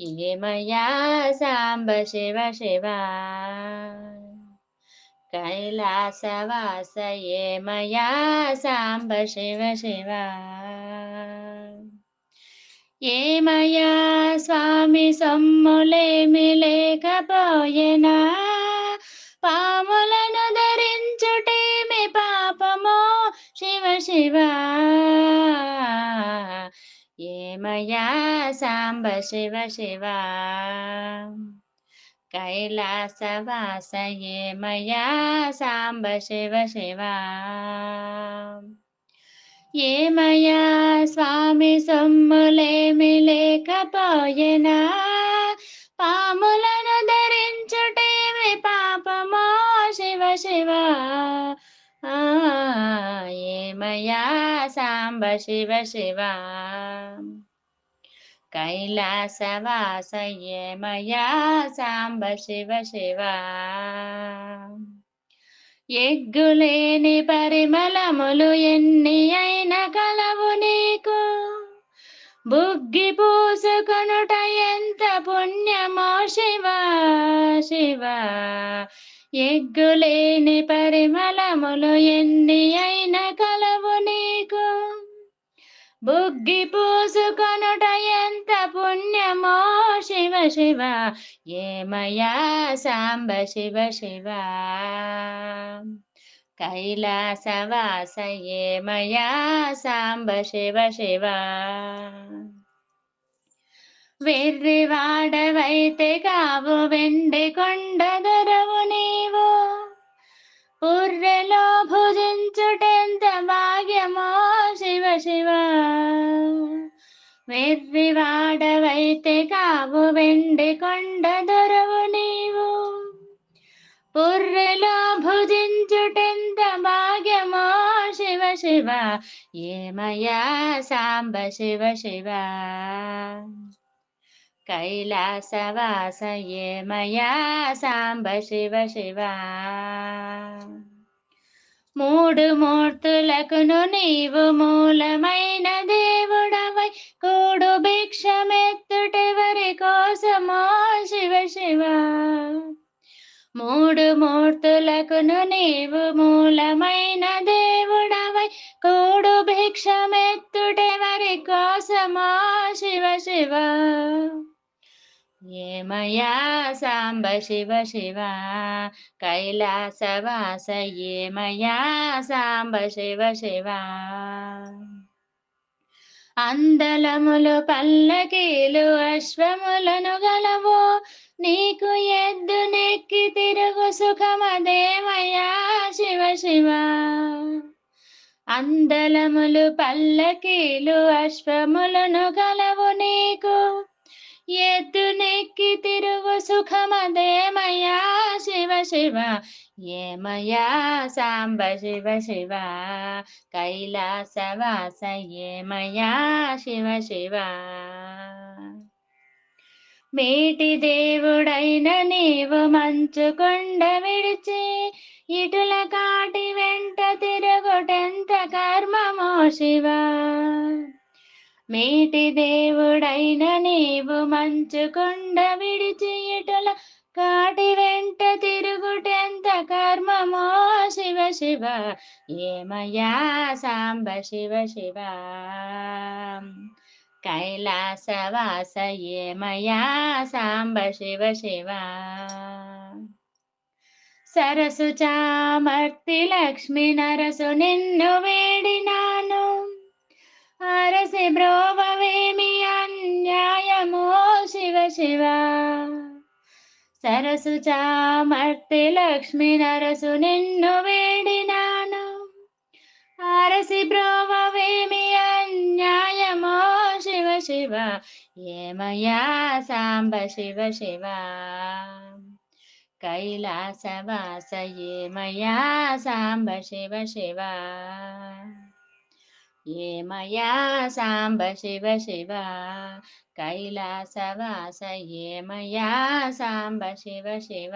ఏమయ్యా సాంబ శివ శివ. కైలాసవాస ఏమయ్యా సాంబ శివ శివ. ఏమయ్యా స్వామి సొమ్ములేమి లేకపోయేనా? మయా సాంబ శివ శివ. కైలాసవాస మయా సాంబ శివ శివ. ఏమయా స్వామి సొమ్ములేమి లేకపోయేనా? పాములను ధరించుటేమి పాపమో శివ శివ. ఏమయ్యా సాంబ శివ శివ. కైలాసవాస ఏమయ్యా సాంబ శివ శివ. ఎగ్గులేని పరిమళములు ఎన్ని అయిన కలవు నీకు. బుగ్గి పూసుకొనుట ఎంత పుణ్యమో శివ శివ. ఎగ్గులేని పరిమళములు ఎన్ని అయిన కలవు నీకు? బుగ్గి పూసుకొనుట ఎంత పుణ్యమో శివ శివ ఏమయా సాంబ శివ శివ? కైలాసవాస ఏమయా సాంబ శివ శివ? వెర్రివాడవైతే కావు వెండి కొండ దొరవు వెర్రివాడవైతే కావు వెండి కొండ దొరవు నీవు. పుర్రెలో భుజించుటెంత భాగ్యమో శివ శివ ఏమయ్యా సాంబ శివ శివ. కైలాసవాస ఏమయ్యా సాంబ శివ శివ. మూడు మూర్తులకును నీవు మూలమై భక్తులకును నీవు మూలమైన దేవుడవై. కూడు భిక్షమెత్తుటెవరి కోసమా శివ శివ. ఏమయా సాంబ శివ శివ? కైలాసవాస ఏమయా సాంబ శివ శివ? అందలములు పల్లకీలు అశ్వములను గలవు. నీకు ఎద్దు నెక్కి తిరు సుఖమదేమయ్యా శివ శివ. అందలములు పల్లకీలు అశ్వములను గలవు నీకు. ఎద్దు నెక్కి తిరుగు సుఖమదేమయా శివ శివ. ఏమయా సాంబ శివ శివ. కైలాసవాస ఏమయా శివ శివ. మేటి దేవుడైన నీవు మంచు కొండ విడిచి ఇటుల కాటి వెంట తిరుగుటెంత కర్మమో శివ? మేటి దేవుడైన నీవు మంచు కొండ విడిచి ఇటుల కాటి వెంట తిరుగుటెంత కర్మమో శివ శివ? ఏమయ్యా సాంబ శివ శివ? కైలాసవాస ఏమయ్యా సాంబ శివ శివ. సరసు చామర్తి లక్ష్మి నరసు నిన్ను వేడినాను. అరసి బ్రోవవేమి అన్యాయమో శివ శివ. సరసు చామర్తి లక్ష్మి నరసు నిన్ను వేడినాను. అరసి బ్రోవ ఏమయా సాంబ శివ శివ. కైలాసవాస ఏమయా సాంబ శివ శివ. ఏమయా సాంబ శివ శివ. కైలాసవాస ఏమయా సాంబ శివ శివ.